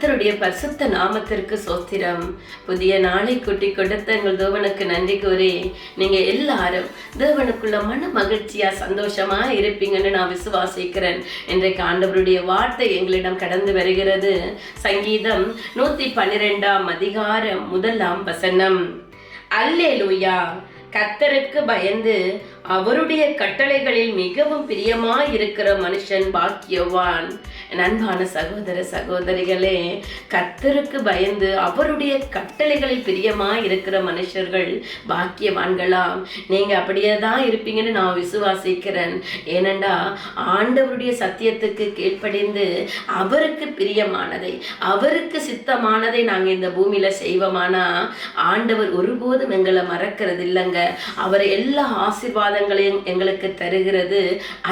கர்த்தருடைய பரிசுத்த நாமத்திற்கு சோத்திரம். புதிய நாளை குட்டி கொடுத்த எங்கள் தேவனுக்கு நன்றி கூறி நீங்க எல்லாரும் தேவனுக்குள்ள மன மகிழ்ச்சியா சந்தோஷமா இருப்பீங்கன்னு நான் விசுவாசிக்கிறேன். இன்றைக்கு ஆண்டவருடைய வார்த்தை எங்களிடம் கடந்து வருகிறது. சங்கீதம் நூத்தி பன்னிரெண்டாம் அதிகாரம் முதலாம் வசனம். அல்லே லூயா கத்தருக்கு பயந்து அவருடைய கட்டளைகளில் மிகவும் பிரியமாய் இருக்கிற மனுஷன் பாக்கியவான். என் அன்பான சகோதர சகோதரிகளே கத்தருக்கு பயந்து அவருடைய கட்டளைகளில் பிரியமா இருக்கிற மனுஷர்கள் பாக்கியவான்களாம். நீங்க அப்படியே தான் இருப்பீங்கன்னு நான் விசுவாசிக்கிறேன். ஏனண்டா ஆண்டவருடைய சத்தியத்துக்கு கீழ்ப்படிந்து அவருக்கு பிரியமானதை அவருக்கு சித்தமானதை நாங்க இந்த பூமியில செய்வோமானா ஆண்டவர் ஒருபோதும் எங்களை மறக்கிறது இல்லைங்க அவர் எல்லா ஆசிர்வாதங்களையும் எங்களுக்கு தருகிறது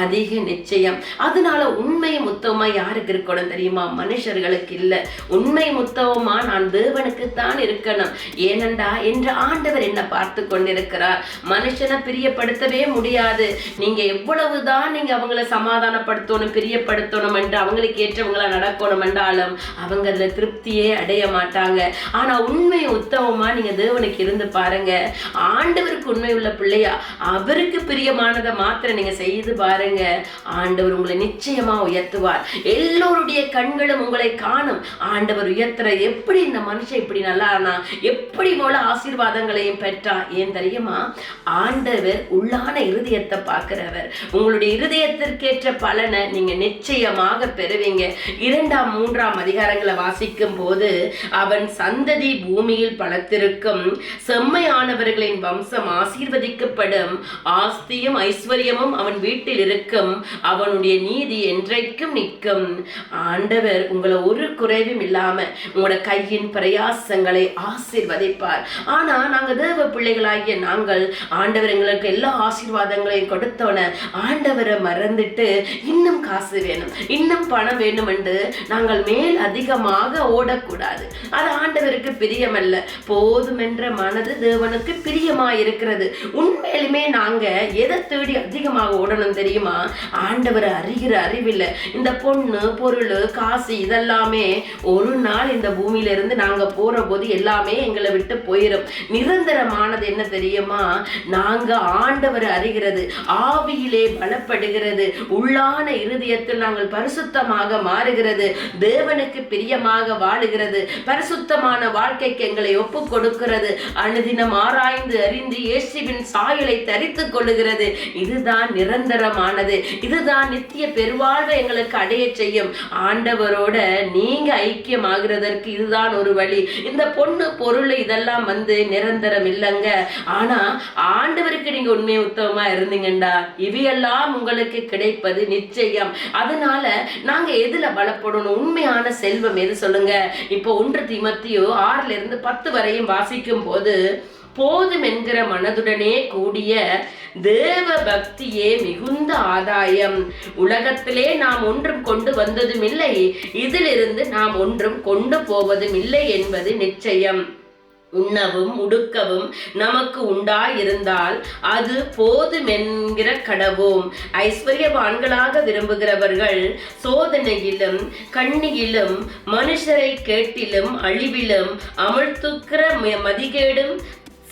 அதிக நிச்சயம். அதனால உண்மை முத்தமா யாருக்கு இருக்கணும் தெரியுமா? மனுஷர்களுக்கு இல்ல. உண்மை முத்தவமா நான் தேவனுக்கு தான் இருக்கணும். ஏனண்டா என்று ஆண்டவர் என்ன பார்த்து கொண்டிருக்கிறார். மனுஷனை பிரியப்படுத்தவே முடியாது. நீங்க எவ்வளவுதான் நீங்க அவங்கள சமாதானப்படுத்தணும் பிரியப்படுத்தணும் என்று அவங்களுக்கு ஏற்றவங்களா நடக்கணும் என்றாலும் அவங்க அதுல திருப்தியே அடைய மாட்டாங்க. ஆனா உண்மை உத்தவமா நீங்க தேவனுக்கு இருந்து பாருங்க. ஆண்டவருக்கு உண்மை உள்ள பிள்ளையா அவருக்கு பிரியமானதை மாத்திரம் நீங்க செய்து பாருங்க. ஆண்டவர் உங்களை நிச்சயமா உயர்த்துவார். எல்லோருடைய கண்களும் உங்களை காணும். ஆண்டவர் உயர்த்துற எப்படி இந்த மனுஷன் இப்படி நல்லா ஆனா எப்படி போல ஆசீர்வாதங்களையும் பெற்றான் ஏன் தெரியுமா? ஆண்டவர் உள்ளான இருதயத்தை பார்க்கிறவர். உங்களுடைய இருதயத்திற்கேற்ற பலனை நீங்க நிச்சயமாக பெறுவீங்க. இரண்டாம் மூன்றாம் அதிகாரங்களை வாசிக்கும் போது அவன் சந்ததி பூமியில் பலத்திருக்கும். செம்மையானவர்களின் வம்சம் ஆசீர்வதிக்கப்படும். ஆஸ்தியும் ஐஸ்வர்யமும் அவன் வீட்டில் இருக்கும். அவனுடைய நீதி என்றைக்கும் நிற்கும். ஆண்டவர் உங்களை ஒரு குறைவும் இல்லாம உங்களோட கையின் பிரயாசங்களை ஆசீர்வதிப்பார். ஆனா நாங்க தேவ பிள்ளைகளாகிய நாங்கள் ஆண்டவர் எங்களுக்கு எல்லா ஆசீர்வாதங்களையும் கொடுத்தோன ஆண்டவரை மறந்துட்டு இன்னும் காசு வேணும் இன்னும் பணம் வேணும் என்று நாங்கள் மேல் அதிகமாக ஓடக்கூடாது. அது ஆண்டவருக்கு பிரியமல்ல. போதுமென்ற மனது தேவனுக்கு பிரியமா இருக்கிறது உண்மையிலுமே நாங்க எதை தேடி அதிகமாக ஓடணும் தெரியுமா? ஆண்டவரை அறிகிற அறிவில்லை இந்த பொண்ணு பொருள் காசு இதெல்லாமே ஒரு நாள் இந்த பூமியிலிருந்து நாங்கள் போகிற போது எல்லாமே எங்களை விட்டு போயிடும் நிரந்தரமானது என்ன தெரியுமா? நாங்கள் ஆண்டவர் அறிகிறது ஆவியிலே பலப்படுகிறது உள்ளான இருதயத்தில் நாங்கள் பரிசுத்தமாக மாறுகிறது தேவனுக்கு பிரியமாக வாழுகிறது பரிசுத்தமான வாழ்க்கைக்கு எங்களை ஒப்பு கொடுக்கிறது அனுதினம் ஆராய்ந்து அறிந்து இயேசுவின் சாயலை தரித்து கொள்ளுகிறது. இதுதான் நிரந்தரமானது. இதுதான் நித்திய பெருவாழ்வை எங்களுக்கு அடைய செய்யும் ஆண்டவரோட நீங்க ஐக்கியமாகிறதற்கு இதுதான் ஒரு வழி. இந்த பொண்ணு பொருள் இதெல்லாம் வந்து நிரந்தரம் இல்லைங்க. ஆனா ஆண்டவருக்கு நீங்க உண்மை உத்தமமா இருந்தீங்கண்டா. இவையெல்லாம் உங்களுக்கு கிடைப்பது நிச்சயம். அதனால நாங்க எதுல பலப்படணும்? உண்மையான செல்வம் எது சொல்லுங்க? இப்போ ஒன்று திமத்தியோ ஆறுல இருந்து பத்து வரையும் வாசிக்கும் போது போதும் என்கிற மனதுடனே கூடிய தேவ பக்தியே மிகுந்த ஆதாயம். உலகத்திலே நாம் ஒன்றும் கொண்டு வந்ததும் இல்லை. இதிலிருந்து நாம் ஒன்றும் கொண்டு போவதும் இல்லை என்பது நிச்சயம். உண்ணவும் உடுக்கவும் நமக்கு உண்டாயிருந்தால் அது போதுமென்கிற கடவோம் ஐஸ்வர்யவான்களாக விரும்புகிறவர்கள் சோதனையிலும் கண்ணியிலும் மனுஷரை கேட்டிலும் அழிவிலும் அமழ்த்துக்கிற ம- மதிகேடும்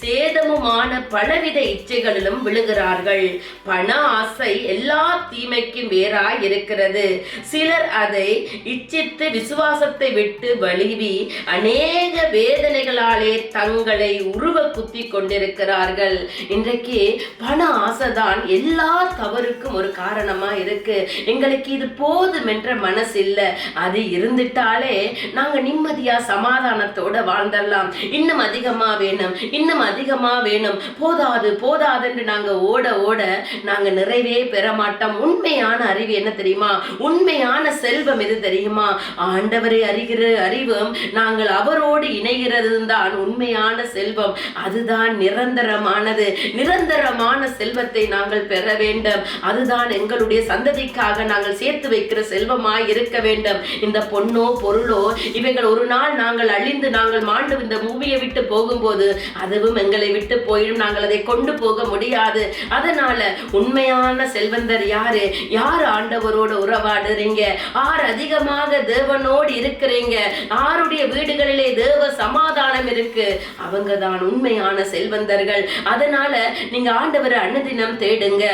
சேதமுமான பலவித இச்சைகளிலும் விழுகிறார்கள். பண ஆசை எல்லா தீமைக்கும் வேறாய் இருக்கிறது சிலர் அதை இச்சித்து விசுவாசத்தை விட்டு வலிவி அநேக வேதனைகளாலே தங்களை உருவ குத்தி கொண்டிருக்கிறார்கள். இன்றைக்கு பண ஆசைதான் எல்லா தவறுக்கும் ஒரு காரணமா இருக்கு. எங்களுக்கு இது போதும் என்ற மனசு இல்லை அது இருந்துட்டாலே நாங்க நிம்மதியா சமாதானத்தோட வாழ்ந்துடலாம் இன்னும் அதிகமா வேணும். இன்னும் அதிகமாக வேணும். போதாது போதாதுன்னு நாங்கள் ஓட ஓட நாங்கள் நிறைவே பெற மாட்டோம் உண்மையான அறிவு என்ன தெரியுமா? உண்மையான செல்வம் எது தெரியுமா? ஆண்டவரை அறிகிற அறிவும் நாங்கள் அவரோடு இணைகிறது தான் உண்மையான செல்வம். அதுதான் நிரந்தரமானது. நிரந்தரமான செல்வத்தை நாங்கள் பெற வேண்டும். அதுதான் எங்களுடைய சந்ததிக்காக நாங்கள் சேர்த்து வைக்கிற செல்வமாய் இருக்க வேண்டும். இந்த பொண்ணோ பொருளோ இவைகள் ஒரு நாள் நாங்கள் அழிந்து நாங்கள் மாண்டு இந்த பூமியை விட்டு போகும்போது அதுவும் எங்களை விட்டு போயிடும் நாங்கள் அதை கொண்டு போக முடியாது. அதனால உண்மையான செல்வந்தர் யாரு? யார் ஆண்டவரோட உறவாடுறீங்க? ஆறு அதிகமாக தேவனோடு இருக்கிறீங்க? ஆருடைய வீடுகளிலே தேவ சமாதானம் இருக்கு? அவங்க தான் உண்மையான செல்வந்தர்கள். அதனால நீங்க ஆண்டவரை அனுதினம் தேடுங்க.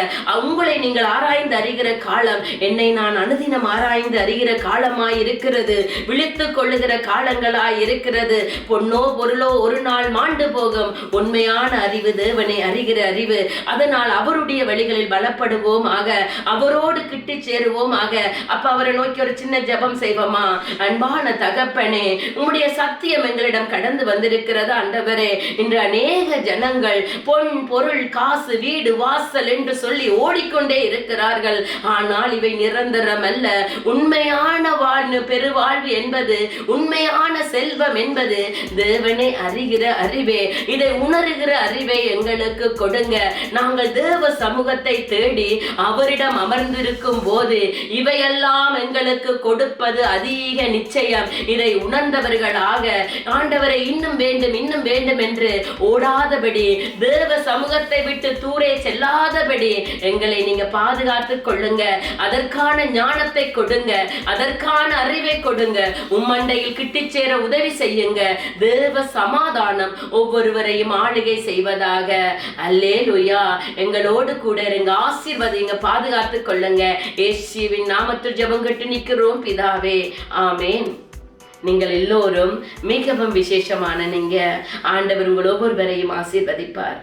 உங்களை நீங்கள் ஆராய்ந்து அறிகிற காலம் என்னை நான் அனுதினம் ஆராய்ந்து அறிகிற காலமாய் இருக்கிறது. விழித்துக் கொள்ளுகிற காலங்களாய் இருக்கிறது. பொன்னோ பொருளோ ஒரு நாள் மாண்டு போகும். உண்மையான அறிவு தேவனை அறிகிற அறிவு. அதனால் அவருடைய வழிகளில் பலப்படுவோம் ஆக அவரோடு கிட்டு சேருவோம் ஆக. அப்ப அவரை நோக்கி ஒரு சின்ன ஜெபம் செய்வோமா? அன்பான தகப்பனே உங்களுடைய சத்தியம் எங்களிடம் கடந்து வந்திருக்கிறது அண்டவரே? இன்று அநேக ஜனங்கள் பொன் பொருள் காசு வீடு வாசல் என்று சொல்லி ஓடிக்கொண்டே இருக்கிறார்கள். ஆனால் இவை நிரந்தரம் அல்ல. உண்மையான வாழ்வு பெருவாழ்வு என்பது உண்மையான செல்வம் என்பது தேவனை அறிகிற அறிவே. இதை உணர்கிற அறிவை எங்களுக்கு கொடுங்க. நாங்கள் தேவ சமூகத்தை தேடி அவரிடம் அமர்ந்திருக்கும் போது இவையெல்லாம் எங்களுக்கு கொடுப்பது அதிக நிச்சயம். இதை உணர்ந்தவர்களாக ஆண்டவரை இன்னும் வேண்டும் இன்னும் வேண்டும் என்று ஓடாதபடி தேவ சமூகத்தை விட்டு தூரே செல்லாதபடி எங்களை நீங்க பாதுகாத்துக் கொள்ளுங்க. அதற்கான ஞானத்தை கொடுங்க. அதற்கான அறிவை கொடுங்க. உம்மண்டையில் கிட்டிச்சேர உதவி செய்யுங்க. தேவ சமாதானம் ஒவ்வொருவரையும் மாளிகை செய்வதாக. அல்லே லுயா எங்களோடு கூட எங்க ஆசீர்வதிங்க பாதுகாத்து கொள்ளுங்க. ஏசிவின் நாமத்தில் ஜெபம் கட்டு நிக்கிறோம் பிதாவே. ஆமேன். நீங்கள் எல்லோரும் மிகவும் விசேஷமான நீங்க. ஆண்டவர் உங்கள் ஒவ்வொருவரையும் ஆசீர்வதிப்பார்.